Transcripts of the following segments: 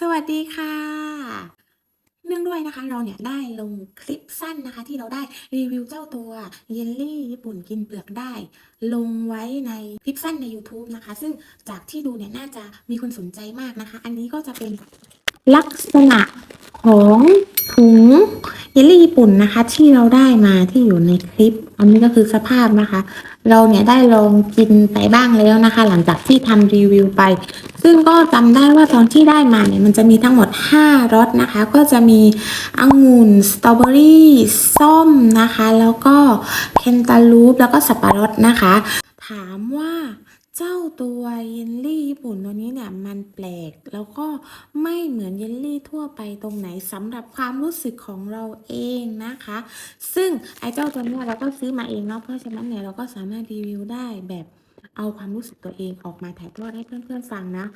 สวัสดีค่ะ เนื่องด้วยนะคะเราเนี่ยได้ลงคลิปสั้นนะคะ ที่เราได้รีวิวเจ้าตัวเยลลี่ญี่ปุ่นกินเปลือกได้ ลงไว้ในคลิปสั้นใน YouTube นะคะ ซึ่งจากที่ดูเนี่ยน่าจะมีคนสนใจมากนะคะ อันนี้ก็จะเป็นลักษณะของถุงเยลลี่ญี่ปุ่นนะคะ ที่เราได้มาที่อยู่ในคลิป อันนี้ก็คือสภาพนะคะ เราเนี่ยได้ลองกินไปบ้างแล้วนะคะ หลังจากที่ทำรีวิวไป ซึ่งก็จำได้ว่าตอนที่ได้มาเนี่ยมันจะมีทั้งหมด 5รสนะคะ ก็จะมีองุ่นสตรอเบอรี่ส้มนะคะ แล้วก็เพนตาลูปแล้วก็สับปะรดนะคะ ถามว่าเจ้าตัวเยลลี่ญี่ปุ่นตัวนี้เนี่ยมันแปลก แล้วก็ไม่เหมือนเยลลี่ทั่วไปตรงไหนสำหรับความรู้สึกของเราเองนะคะ ซึ่งไอ้เจ้าตัวเนี้ยเราก็ซื้อมาเองเนาะเพราะฉะนั้นเนี่ยเราก็สามารถรีวิวได้แบบ เอาความรู้สึกตัวเองออกมาถ่ายทอดให้เพื่อนๆฟังนะ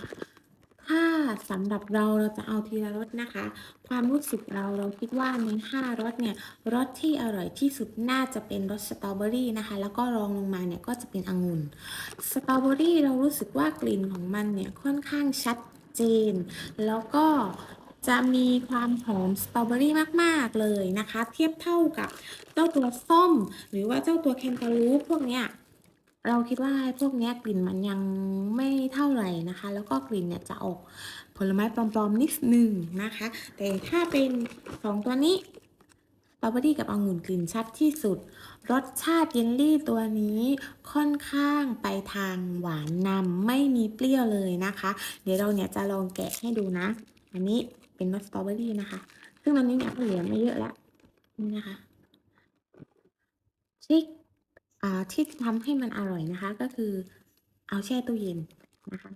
ถ้าสำหรับเราเราจะเอาทีละรสนะคะ ความรู้สึกเราเราคิดว่าในห้ารสเนี่ยรสที่อร่อยที่สุดน่าจะเป็นรสสตรอเบอรี่นะคะ แล้วก็รองลงมาเนี่ยก็จะเป็นองุ่นสตรอเบอรี่เรารู้สึกว่ากลิ่นของมันเนี่ยค่อนข้างชัดเจน แล้วก็จะมีความหอมสตรอเบอรี่มาก ๆ เลยนะคะ เทียบเท่ากับเจ้าตัวส้ม หรือว่าเจ้าตัวแคนตาลูปพวกเนี้ย เราคิดว่าพวกนี้กลิ่นมันยังไม่เท่าไหร่นะคะ แล้วก็กลิ่นเนี่ยจะออกผลไม้ปลอมๆนิดนึงนะคะ แต่ถ้าเป็นสองตัวนี้สตรอเบอรี่กับองุ่นกลิ่นชัดที่สุด รสชาติเยลลี่ตัวนี้ค่อนข้างไปทางหวานนำไม่มีเปรี้ยวเลยนะคะ เดี๋ยวเราเนี่ยจะลองแกะให้ดูนะ อันนี้เป็นรสสตรอเบอรี่นะคะ ซึ่งตอนนี้เนี่ยเหลือไม่เยอะแล้วนี่นะคะทริก ที่ทำให้มันอร่อยนะคะ ก็คือเอาแช่ตู้เย็นนะคะ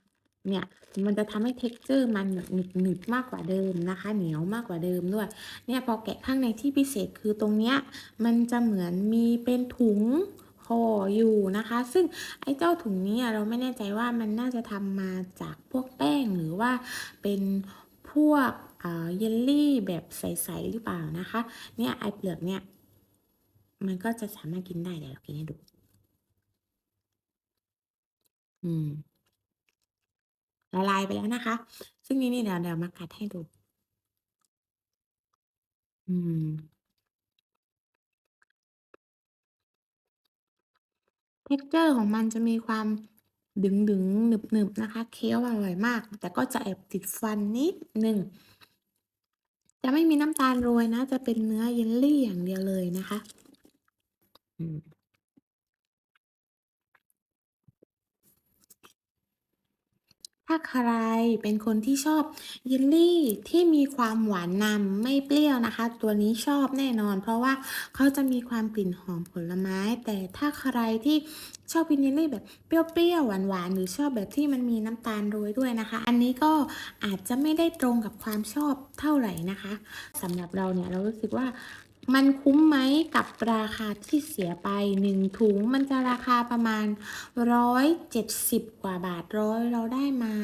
เนี่ยมันจะทำให้ texture มันแบบหนึบมากกว่าเดิมนะคะ เหนียวมากกว่าเดิมด้วย เนี่ยพอแกะข้างในที่พิเศษคือตรงเนี้ยมันจะเหมือนมีเป็นถุงห่ออยู่นะคะ ซึ่งไอ้เจ้าถุงนี้เราไม่แน่ใจว่ามันน่าจะทำมาจากพวกแป้งหรือว่าเป็นพวกอ่าเยลลี่แบบใสๆหรือเปล่านะคะ เนี่ยไอ้เปลือกเนี่ย มันก็จะสามารถกินได้เดี๋ยวเรากินให้ดู อืมละลายไปแล้วนะคะ ซึ่งนี่นี่เดี๋ยวเดี๋ยวมากัดให้ดู อืม texture ของมันจะมีความดึงๆหนึบๆนะคะ เคี้ยวอร่อยมาก แต่ก็จะแอบติดฟันนิดหนึ่ง จะไม่มีน้ำตาลโรยนะ จะเป็นเนื้อเยลลี่อย่างเดียวเลยนะคะ อืมถ้าใครเป็นคนที่ชอบเยลลี่ที่มีความหวานนำไม่เปรี้ยวนะคะ ตัวนี้ชอบแน่นอน เพราะว่าเขาจะมีความกลิ่นหอมผลไม้ แต่ถ้าใครที่ชอบกินเยลลี่แบบเปรี้ยวๆหวานๆหรือชอบแบบที่มันมีน้ำตาลโรยด้วยนะคะ อันนี้ก็อาจจะไม่ได้ตรงกับความชอบเท่าไหร่นะคะสำหรับเราเนี่ยเรารู้สึกว่า มันคุ้มไหมกับราคาที่เสียไปหนึ่งถุงมันจะราคาประมาณร้อยเจ็ดสิบกว่าบาทร้อยเราได้มา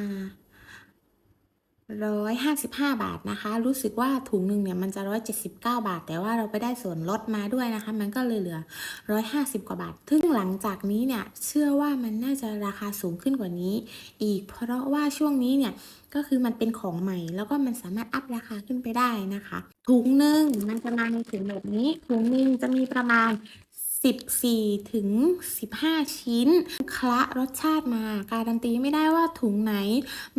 ร้อยห้าสิบห้าบาทนะคะ รู้สึกว่าถุงหนึ่งเนี่ยมันจะร้อยเจ็ดสิบเก้าบาท แต่ว่าเราไปได้ส่วนลดมาด้วยนะคะ มันก็เลยเหลือร้อยห้าสิบกว่าบาทซึ่งหลังจากนี้เนี่ยเชื่อว่ามันน่าจะราคาสูงขึ้นกว่านี้ อีกเพราะว่าช่วงนี้เนี่ยก็คือมันเป็นของใหม่ แล้วก็มันสามารถอัพราคาขึ้นไปได้นะคะถุงหนึ่งมันจะมาในถุงแบบนี้ถุงหนึ่งจะมีประมาณ 14 ถึง 15 ชิ้น คละรสชาติมา การันตีไม่ได้ว่าถุงไหน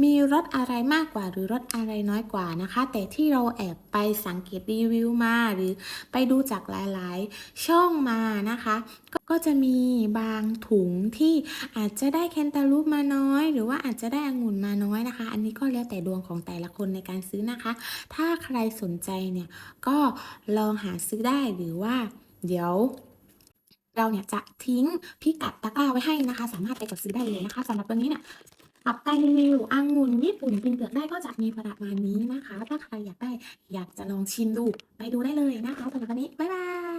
มีรสอะไรมากกว่าหรือรสอะไรน้อยกว่านะคะ แต่ที่เราแอบไปสังเกตรีวิวมาหรือไปดูจากหลายๆ ช่องมานะคะก็ก็จะมีบางถุงที่อาจจะได้แคนตาลูปมาน้อย หรือว่าอาจจะได้องุ่นมาน้อยนะคะ อันนี้ก็แล้วแต่ดวงของแต่ละคนในการซื้อนะคะ ถ้าใครสนใจเนี่ยก็ลองหาซื้อได้หรือว่าเดี๋ยว เราเนี่ยจะทิ้งพิกัดตะกร้าไว้ให้นะคะ สามารถไปกดซื้อได้เลยนะคะสำหรับวันนี้เนี่ยอับการรีวิวองุ่นญี่ปุ่นกินเปลือกได้ก็จะมีประมาณนี้นะคะ ถ้าใครอยากได้อยากจะลองชิมดูไปดูได้เลยนะคะสำหรับวันนี้บ๊ายบาย